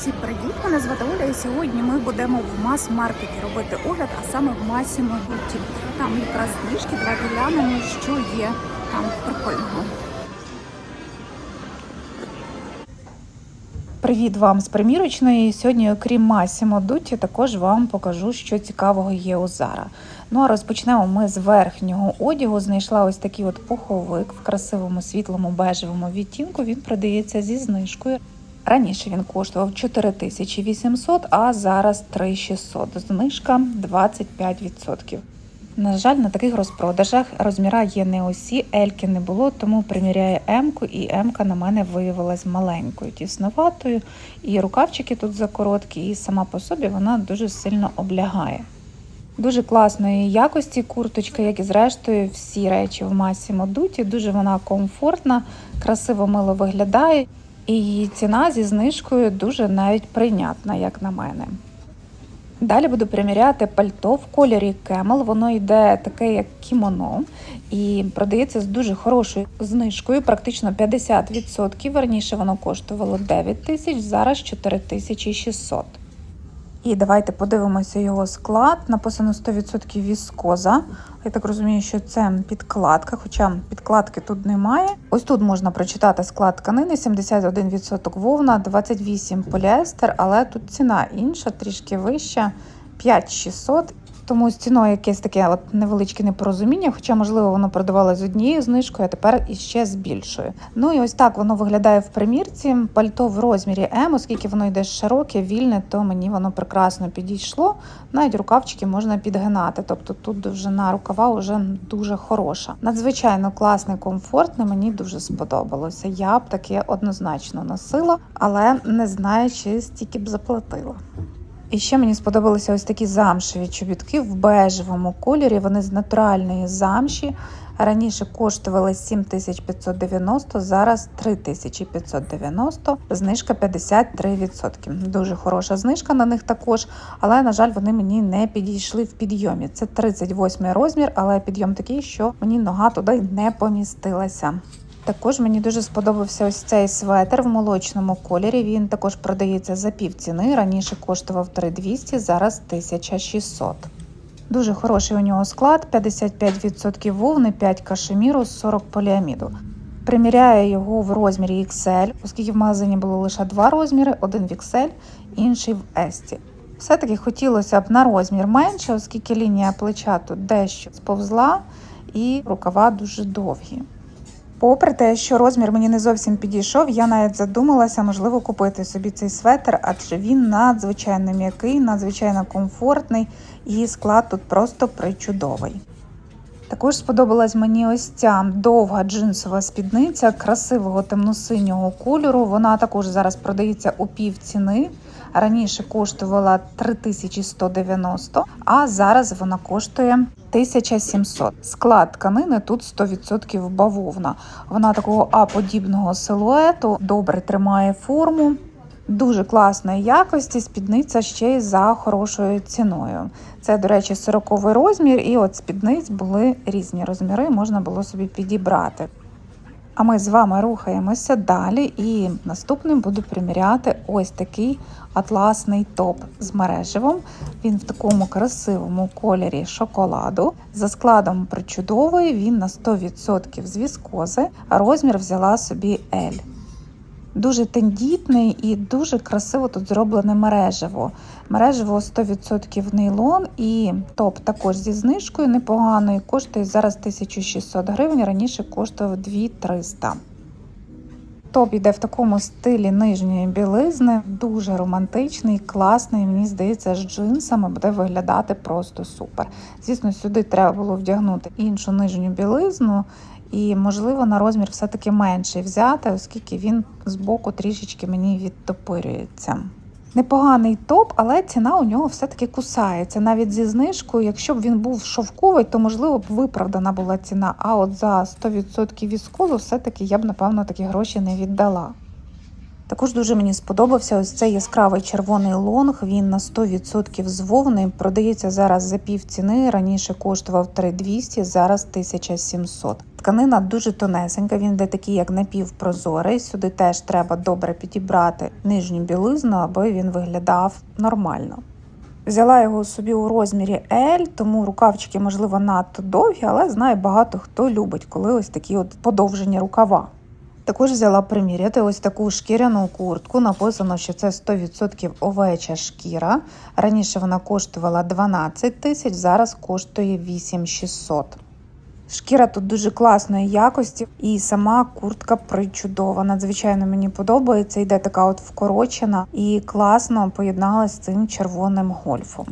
Всім привіт! Мене звати Оля, і сьогодні ми будемо в мас-маркеті робити огляд, а саме в масі Модуті. Там якраз знижки, давайте глянемо, що є там прикольного. Привіт вам з примірочної. Сьогодні, окрім Масімо Дуті, також вам покажу, що цікавого є у Зара. Ну а розпочнемо ми з верхнього одягу. Знайшла ось такий от пуховик в красивому світлому бежевому відтінку. Він продається зі знижкою. Раніше він коштував 4800, а зараз 3600. Знижка 25%. На жаль, на таких розпродажах розміра є не усі, ельки не було, тому приміряю М-ку, і М-ка на мене виявилась маленькою, тісноватою. І рукавчики тут закороткі, і сама по собі вона дуже сильно облягає. Дуже класної якості курточка, як і зрештою всі речі в масі Модуті. Дуже вона комфортна, красиво мило виглядає, і ціна зі знижкою дуже навіть прийнятна, як на мене. Далі буду приміряти пальто в кольорі Camel. Воно йде таке, як кімоно, і продається з дуже хорошою знижкою, практично 50%. Раніше воно коштувало 9 тисяч, зараз 4600. І давайте подивимося його склад. Написано 100% віскоза. Я так розумію, що це підкладка, хоча підкладки тут немає. Ось тут можна прочитати склад тканини: 71% вовна, 28% поліестер, але тут ціна інша, трішки вища 5600. Тому з ціною якесь таке от невеличке непорозуміння, хоча, можливо, воно продавалося з однією знижкою, а тепер іще з більшою. Ну і ось так воно виглядає в примірці. Пальто в розмірі М, оскільки воно йде широке, вільне, то мені воно прекрасно підійшло. Навіть рукавчики можна підгинати. Тобто тут довжина рукава вже дуже хороша. Надзвичайно класний, комфортний, мені дуже сподобалося. Я б таке однозначно носила, але не знаю, чи стільки б заплатила. І ще мені сподобалися ось такі замшеві чобітки в бежевому кольорі. Вони з натуральної замші. Раніше коштували 7590, зараз 3590, знижка 53%. Дуже хороша знижка на них також, але, на жаль, вони мені не підійшли в підйомі. Це 38 розмір, але підйом такий, що мені нога туди не помістилася. Також мені дуже сподобався ось цей светр в молочному кольорі. Він також продається за пів ціни. Раніше коштував 3200, зараз 1600. Дуже хороший у нього склад: 55% вовни, 5 кашеміру, 40 поліаміду. Приміряю його в розмірі XL, оскільки в магазині було лише два розміри: один в XL, інший в S. Все-таки хотілося б на розмір менше, оскільки лінія плеча тут дещо сповзла, і рукава дуже довгі. Попри те, що розмір мені не зовсім підійшов, я навіть задумалася, можливо, купити собі цей светр, адже він надзвичайно м'який, надзвичайно комфортний і склад тут просто причудовий. Також сподобалась мені ось ця довга джинсова спідниця красивого темно-синього кольору. Вона також зараз продається у пів ціни. Раніше коштувала 3190, а зараз вона коштує 1700. Склад тканини тут 100% бавовна. Вона такого А-подібного силуету, добре тримає форму. Дуже класної якості, спідниця ще й за хорошою ціною. Це, до речі, 40 розмір, і от спідниць були різні розміри, можна було собі підібрати. А ми з вами рухаємося далі, і наступним буду приміряти ось такий атласний топ з мереживом. Він в такому красивому кольорі шоколаду. За складом причудовий, він на 100% з віскози, а розмір взяла собі L. Дуже тендітний і дуже красиво тут зроблене мережево. Мережево 100% нейлон і топ також зі знижкою непоганою. Коштує зараз 1600 гривень, раніше коштував 2300. Топ іде в такому стилі нижньої білизни, дуже романтичний, класний. Мені здається, з джинсами буде виглядати просто супер. Звісно, сюди треба було вдягнути іншу нижню білизну. І, можливо, на розмір все-таки менший взяти, оскільки він збоку трішечки мені відтопирюється. Непоганий топ, але ціна у нього все-таки кусається. Навіть зі знижкою, якщо б він був шовковий, то можливо б виправдана була ціна. А от за 100% віскозу все-таки я б, напевно, такі гроші не віддала. Також дуже мені сподобався ось цей яскравий червоний лонг. Він на 100% з вовни. Продається зараз за пів ціни. Раніше коштував 3200, зараз 1700. Тканина дуже тонесенька, він йде такий, як напівпрозорий. Сюди теж треба добре підібрати нижню білизну, аби він виглядав нормально. Взяла його собі у розмірі L, тому рукавчики, можливо, надто довгі, але знаю, багато хто любить, коли ось такі от подовжені рукава. Також взяла приміряти ось таку шкіряну куртку. Написано, що це 100% овеча шкіра. Раніше вона коштувала 12 тисяч, зараз коштує 8600. Шкіра тут дуже класної якості, і сама куртка причудова. Надзвичайно мені подобається. Йде така от вкорочена і класно поєдналась з цим червоним гольфом.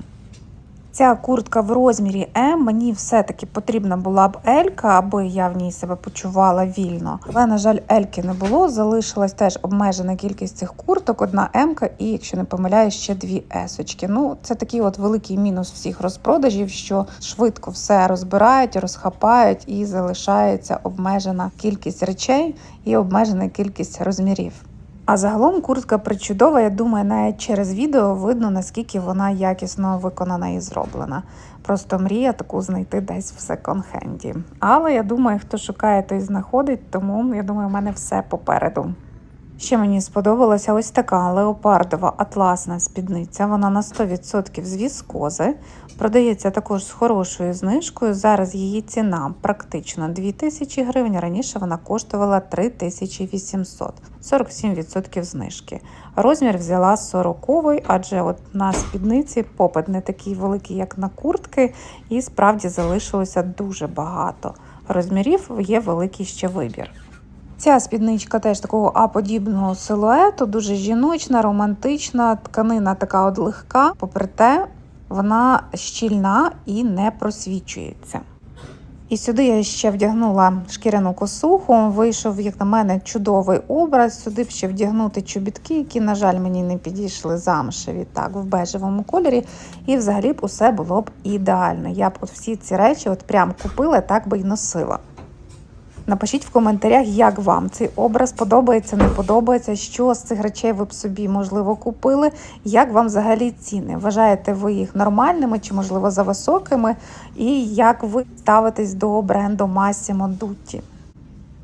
Ця куртка в розмірі М мені все-таки потрібна була б Елька, аби я в ній себе почувала вільно. Але, на жаль, Ельки не було. Залишилась теж обмежена кількість цих курток, одна М-ка і, якщо не помиляюсь, ще дві Есочки. Ну, це такий от великий мінус всіх розпродажів, що швидко все розбирають, розхапають і залишається обмежена кількість речей і обмежена кількість розмірів. А загалом куртка причудова. Я думаю, навіть через відео видно, наскільки вона якісно виконана і зроблена. Просто мрія таку знайти десь в секонд-хенді. Але я думаю, хто шукає, той знаходить, тому я думаю, у мене все попереду. Ще мені сподобалася ось така леопардова атласна спідниця. Вона на 100% з віскози. Продається також з хорошою знижкою. Зараз її ціна практично 2000 гривень. Раніше вона коштувала 3800, 47% знижки. Розмір взяла 40 адже от на спідниці попит не такий великий, як на куртки, і справді залишилося дуже багато. Розмірів є великий ще вибір. Ця спідничка теж такого А-подібного силуету, дуже жіночна, романтична, тканина така от легка, попри те, вона щільна і не просвічується. І сюди я ще вдягнула шкіряну косуху. Вийшов, як на мене, чудовий образ. Сюди б ще вдягнути чобітки, які, на жаль, мені не підійшли замшеві так в бежевому кольорі. І взагалі б усе було б ідеально. Я б от всі ці речі от прям купила, так би й носила. Напишіть в коментарях, як вам цей образ подобається, не подобається, що з цих речей ви б собі, можливо, купили, як вам взагалі ціни. Вважаєте ви їх нормальними чи, можливо, за високими, і як ви ставитесь до бренду Massimo Dutti.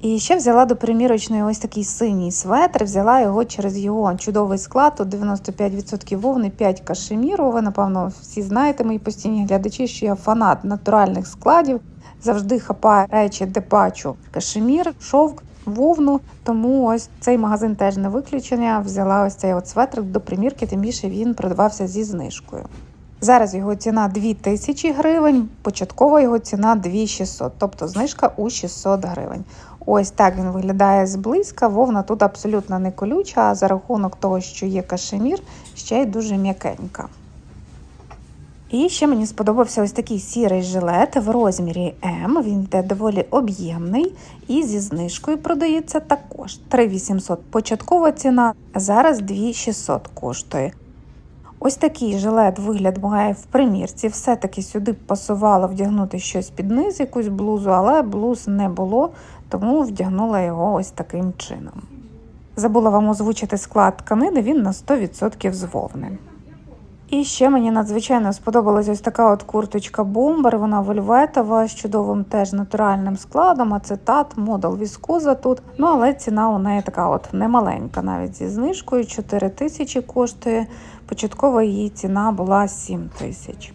І ще взяла до примірочної ось такий синій светр, взяла його через його чудовий склад, тут 95% вовни, 5 кашеміру. Ви, напевно, всі знаєте, мої постійні глядачі, що я фанат натуральних складів завжди хапає речі, де бачу кашемір, шовк, вовну. Тому ось цей магазин теж не виключення. Взяла ось цей от светрик до примірки, тим більше він продавався зі знижкою. Зараз його ціна 2000 гривень, початкова його ціна 2600, тобто знижка у 600 гривень. Ось так він виглядає зблизька. Вовна тут абсолютно не колюча, а за рахунок того, що є кашемір, ще й дуже м'якенька. І ще мені сподобався ось такий сірий жилет в розмірі М. Він йде доволі об'ємний і зі знижкою продається також 3800 початкова ціна, зараз 2600 коштує. Ось такий жилет вигляд має в примірці. Все-таки сюди пасувало вдягнути щось під низ, якусь блузу, але блуз не було, тому вдягнула його ось таким чином. Забула вам озвучити склад тканини, він на 100% з вовни. І ще мені надзвичайно сподобалась ось така от курточка бомбер. Вона вельветова з чудовим теж натуральним складом, ацетат, модел віскоза тут. Ну але ціна у неї така от немаленька, навіть зі знижкою 4 тисячі коштує. Початкова її ціна була 7 тисяч.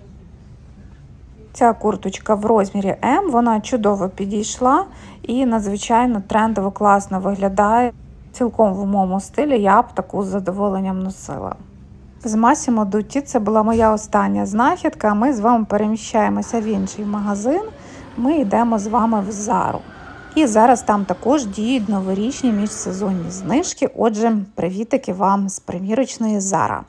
Ця курточка в розмірі М, вона чудово підійшла і надзвичайно трендово класно виглядає. Цілком в моєму стилі я б таку з задоволенням носила. З Масімо Дуті це була моя остання знахідка. Ми з вами переміщаємося в інший магазин. Ми йдемо з вами в Зару. І зараз там також діють новорічні міжсезонні знижки. Отже, привітики вам з примірочної Зара.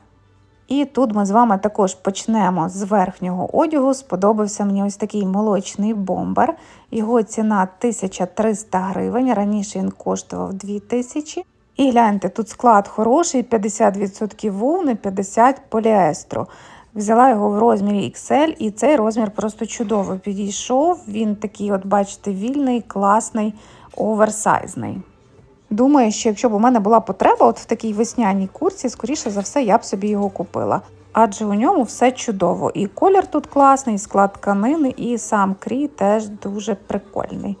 І тут ми з вами також почнемо з верхнього одягу. Сподобався мені ось такий молочний бомбер. Його ціна 1300 гривень. Раніше він коштував 2000. І гляньте, тут склад хороший, 50% вовни, 50% поліестру. Взяла його в розмірі XL, і цей розмір просто чудово підійшов. Він такий, от бачите, вільний, класний, оверсайзний. Думаю, що якщо б у мене була потреба от в такій весняній курці, скоріше за все, я б собі його купила. Адже у ньому все чудово. І колір тут класний, і склад тканини, і сам крій теж дуже прикольний.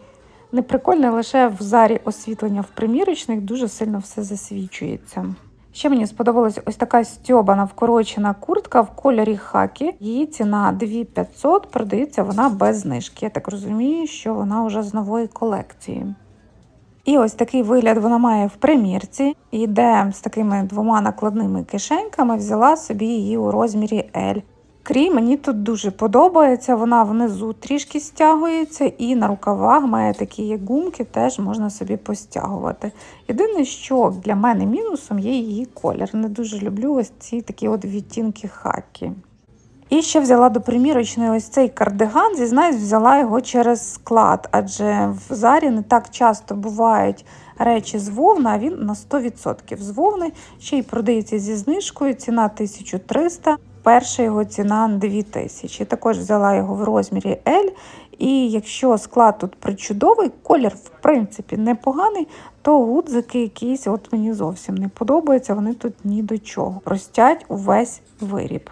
Не прикольне лише в зарі освітлення в примірочних дуже сильно все засвічується. Ще мені сподобалась ось така стьобана вкорочена куртка в кольорі хакі. Її ціна 2500, продається вона без знижки. Я так розумію, що вона вже з нової колекції. І ось такий вигляд вона має в примірці. Іде з такими двома накладними кишеньками, взяла собі її у розмірі L. Крій мені тут дуже подобається, вона внизу трішки стягується, і на рукавах має такі як гумки, теж можна собі постягувати. Єдине, що для мене мінусом є її колір. Не дуже люблю ось ці такі от відтінки хакі. І ще взяла до примірочної ось цей кардиган. Зізнаюсь, взяла його через склад, адже в зарі не так часто бувають речі з вовни, а він на 100% з вовни. Ще й продається зі знижкою. Ціна 1300, перша його ціна 2000. Також взяла його в розмірі L. І якщо склад тут причудовий, колір в принципі непоганий, то гудзики якісь от мені зовсім не подобаються. Вони тут ні до чого. Ростять увесь виріб.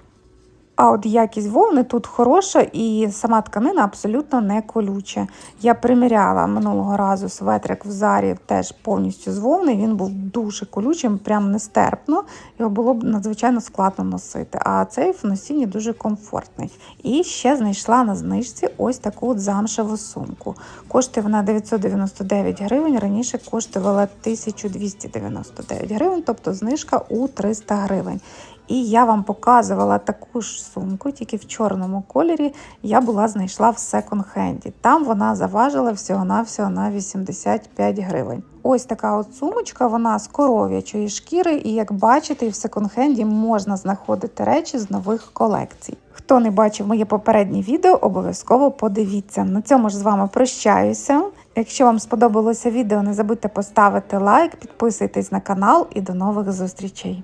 А от якість вовни тут хороша і сама тканина абсолютно не колюча. Я приміряла минулого разу светрик в зарі теж повністю з вовни. Він був дуже колючим, прям нестерпно. Його було б надзвичайно складно носити. А цей в носінні дуже комфортний. І ще знайшла на знижці ось таку от замшеву сумку. Коштує вона 999 гривень. Раніше коштувала 1299 гривень, тобто знижка у 300 гривень. І я вам показувала таку ж сумку, тільки в чорному кольорі. Я була знайшла в секонд-хенді. Там вона заважила всього-навсього на 85 гривень. Ось така от сумочка, вона з коров'ячої шкіри, і як бачите, в секонд-хенді можна знаходити речі з нових колекцій. Хто не бачив моє попереднє відео, обов'язково подивіться. На цьому ж з вами прощаюся. Якщо вам сподобалося відео, не забудьте поставити лайк, підписуйтесь на канал і до нових зустрічей.